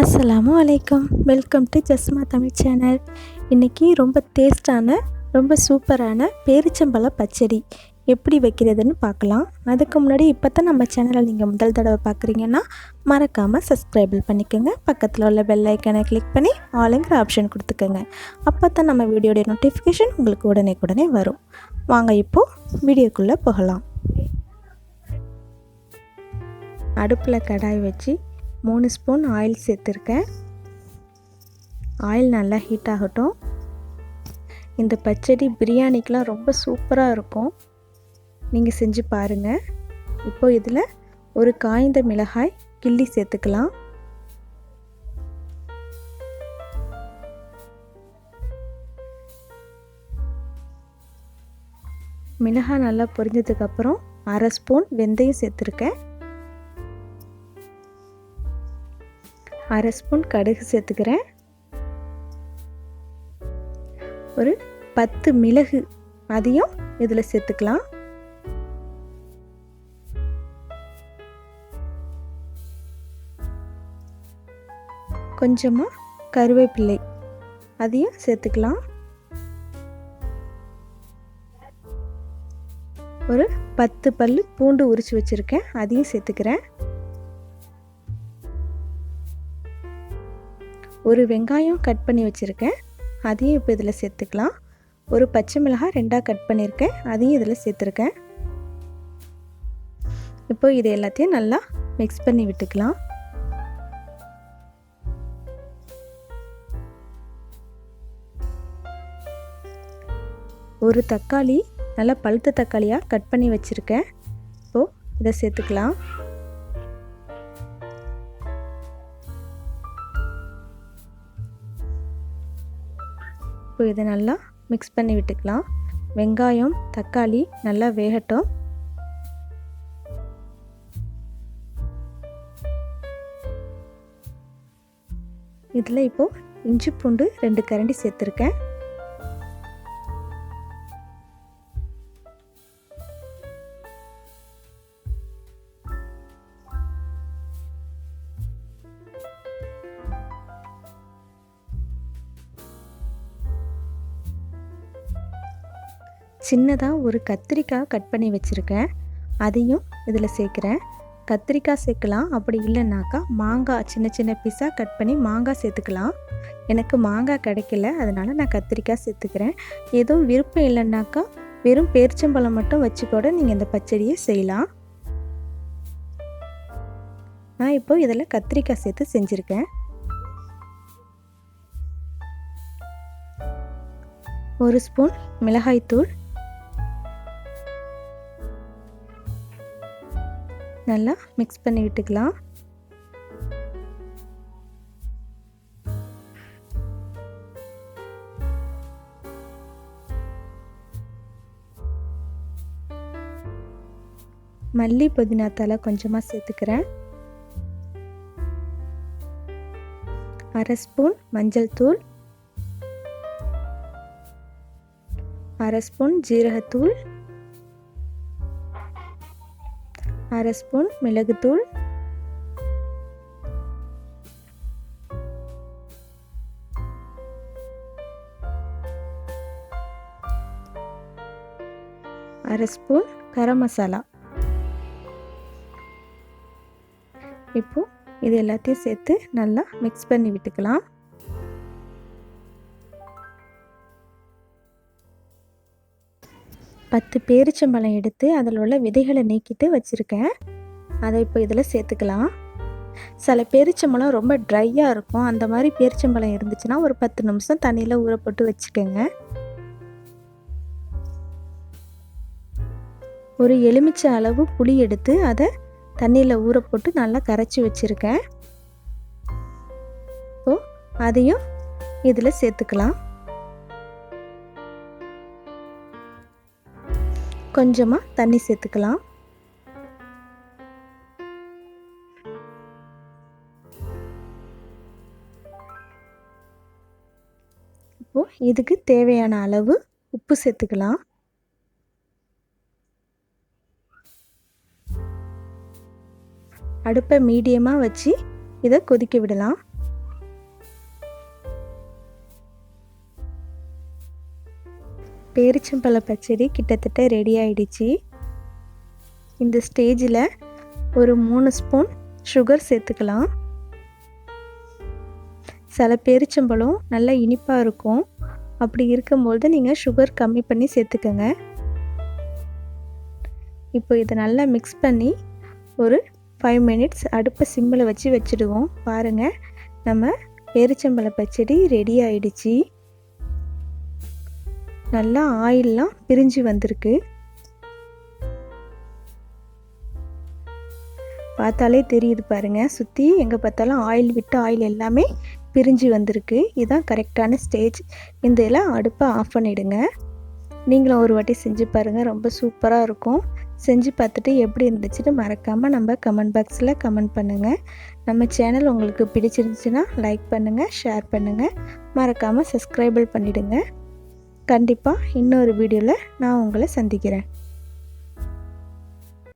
அஸ்ஸலாமு வலைக்கம் welcome to Jasma Tamil channel இன்றைக்கி ரொம்ப டேஸ்டான ரொம்ப சூப்பரான பேரிச்சம்பழ பச்சடி. எப்படி வைக்கிறதுன்னு பார்க்கலாம். அதுக்கு முன்னாடி இப்போ தான் நம்ம சேனலை நீங்கள் முதல் தடவை பார்க்குறீங்கன்னா மறக்காமல் சப்ஸ்கிரைபிள் பண்ணிக்கோங்க. பக்கத்தில் உள்ள பெல் ஐக்கனை கிளிக் பண்ணி ஆளுங்கிற ஆப்ஷன் கொடுத்துக்கோங்க. அப்போ தான் நம்ம வீடியோடைய நோட்டிஃபிகேஷன் உங்களுக்கு உடனே உடனே வரும். வாங்க இப்போது வீடியோக்குள்ளே போகலாம். அடுப்பில் கடாய் வச்சு மூணு ஸ்பூன் ஆயில் சேர்த்துருக்கேன். ஆயில் நல்லா ஹீட் ஆகட்டும். இந்த பச்சடி பிரியாணிக்கெலாம் ரொம்ப சூப்பராக இருக்கும். நீங்கள் செஞ்சு பாருங்கள் இப்போ இதில் ஒரு காய்ந்த மிளகாய் கிள்ளி சேர்த்துக்கலாம். மிளகாய் நல்லா பொரிஞ்சதுக்கப்புறம் அரை ஸ்பூன் வெந்தயம் சேர்த்துருக்கேன். அரை ஸ்பூன் கடுகு சேர்த்துக்கிறேன். ஒரு பத்து மிளகு அதையும் இதில் சேர்த்துக்கலாம். கொஞ்சமாக கருவேப்பிள்ளை அதையும் சேர்த்துக்கலாம். ஒரு பத்து பல் பூண்டு உரித்து வச்சுருக்கேன் அதையும் சேர்த்துக்கிறேன். ஒரு வெங்காயம் கட் பண்ணி வச்சுருக்கேன். அதையும் இப்போ இதில் சேர்த்துக்கலாம். ஒரு பச்சை மிளகாய் ரெண்டாக கட் பண்ணியிருக்கேன் அதையும் இதில் சேர்த்துருக்கேன். இப்போ இது எல்லாத்தையும் நல்லா மிக்ஸ் பண்ணி விட்டுக்கலாம். ஒரு தக்காளி நல்லா பழுத்த தக்காளியாக கட் பண்ணி வச்சுருக்கேன். இப்போது இதை சேர்த்துக்கலாம். இப்போ இதை நல்லா மிக்ஸ் பண்ணி விட்டுக்கலாம். வெங்காயம் தக்காளி நல்லா வேகட்டும். இதில் இப்போது இஞ்சி பூண்டு ரெண்டு கரண்டி சேர்த்துருக்கேன். சின்னதாக ஒரு கத்திரிக்காய் கட் பண்ணி வச்சுருக்கேன். அதையும் இதில் சேர்க்குறேன். கத்திரிக்காய் சேர்க்கலாம் அப்படி இல்லைனாக்கா மாங்காய் சின்ன சின்ன பீஸாக கட் பண்ணி மாங்காய் சேர்த்துக்கலாம். எனக்கு மாங்காய் கிடைக்கல அதனால் நான் கத்திரிக்காய் சேர்த்துக்கிறேன். எதுவும் விருப்பம் இல்லைன்னாக்கா வெறும் பேரிச்சம்பழம் மட்டும் வச்சு கூட நீங்கள் இந்த பச்சடியை செய்யலாம். நான் இப்போ இதில் கத்திரிக்காய் சேர்த்து செஞ்சுருக்கேன். ஒரு ஸ்பூன் மிளகாய்த்தூள் நல்லா மிக்ஸ் பண்ணி விட்டுக்கலாம். மல்லி புதினா தலை கொஞ்சமாக சேர்த்துக்கிறேன். அரை ஸ்பூன் மஞ்சள் தூள். அரை ஸ்பூன் ஜீரகத்தூள். அரை ஸ்பூன் மிளகுத்தூள். அரை ஸ்பூன் கரம் மசாலா. இப்போது இது எல்லாத்தையும் சேர்த்து நல்லா மிக்ஸ் பண்ணி விட்டுக்கலாம். பத்து பேரிச்சம்பழம் எடுத்து அதில் உள்ள விதைகளை நீக்கிட்டு வச்சுருக்கேன். அதை இப்போ இதில் சேர்த்துக்கலாம். சில பேரிச்சம்பழம் ரொம்ப ட்ரையாக இருக்கும். அந்த மாதிரி பேரிச்சம்பழம் இருந்துச்சுன்னா ஒரு பத்து நிமிஷம் தண்ணியில் ஊற போட்டு வச்சுக்கோங்க. ஒரு எலுமிச்சை அளவு புளி எடுத்து அதை தண்ணியில் ஊற போட்டு நல்லா கரைச்சி வச்சுருக்கேன். இப்போது அதையும் இதில் சேர்த்துக்கலாம். கொஞ்சமாக தண்ணி சேர்த்துக்கலாம். இப்போது இதுக்கு தேவையான அளவு உப்பு சேர்த்துக்கலாம். அடுப்பை மீடியமாக வச்சு இதை கொதிக்க விடலாம். பேரிச்சம்பழ பச்சடி கிட்டத்தட்ட ரெடி ஆயிடுச்சு. இந்த ஸ்டேஜில் ஒரு மூணு ஸ்பூன் சுகர் சேர்த்துக்கலாம். சில பேரிச்சம்பழம் நல்லா இனிப்பாக இருக்கும். அப்படி இருக்கும்பொழுது நீங்கள் சுகர் கம்மி பண்ணி சேர்த்துக்கோங்க. இப்போ இதை நல்லா மிக்ஸ் பண்ணி ஒரு ஃபைவ் மினிட்ஸ் அடுப்பை சிம்மில் வச்சு வச்சுடுவோம். பாருங்கள் நம்ம பேரிச்சம்பழ பச்சடி ரெடி ஆயிடுச்சு. நல்லா ஆயிலெலாம் பிரிஞ்சு வந்திருக்கு. பார்த்தாலே தெரியுது பாருங்கள் சுற்றி எங்கே பார்த்தாலும் ஆயில் விட்டு ஆயில் எல்லாமே பிரிஞ்சு வந்திருக்கு. இதுதான் கரெக்டான ஸ்டேஜ். இந்த இதில் அடுப்பை ஆஃப் பண்ணிவிடுங்க நீங்களும் ஒரு வாட்டி செஞ்சு பாருங்கள் ரொம்ப சூப்பராக இருக்கும். செஞ்சு பார்த்துட்டு எப்படி இருந்துச்சுன்னு மறக்காமல் நம்ம கமெண்ட் பாக்ஸில் கமெண்ட் பண்ணுங்கள் நம்ம சேனல் உங்களுக்கு பிடிச்சிருந்துச்சுன்னா லைக் பண்ணுங்கள் ஷேர் பண்ணுங்கள் மறக்காமல் சப்ஸ்கிரைபிள் பண்ணிவிடுங்க கண்டிப்பாக இன்னொரு வீடியோவில் நான் உங்களை சந்திக்கிறேன்.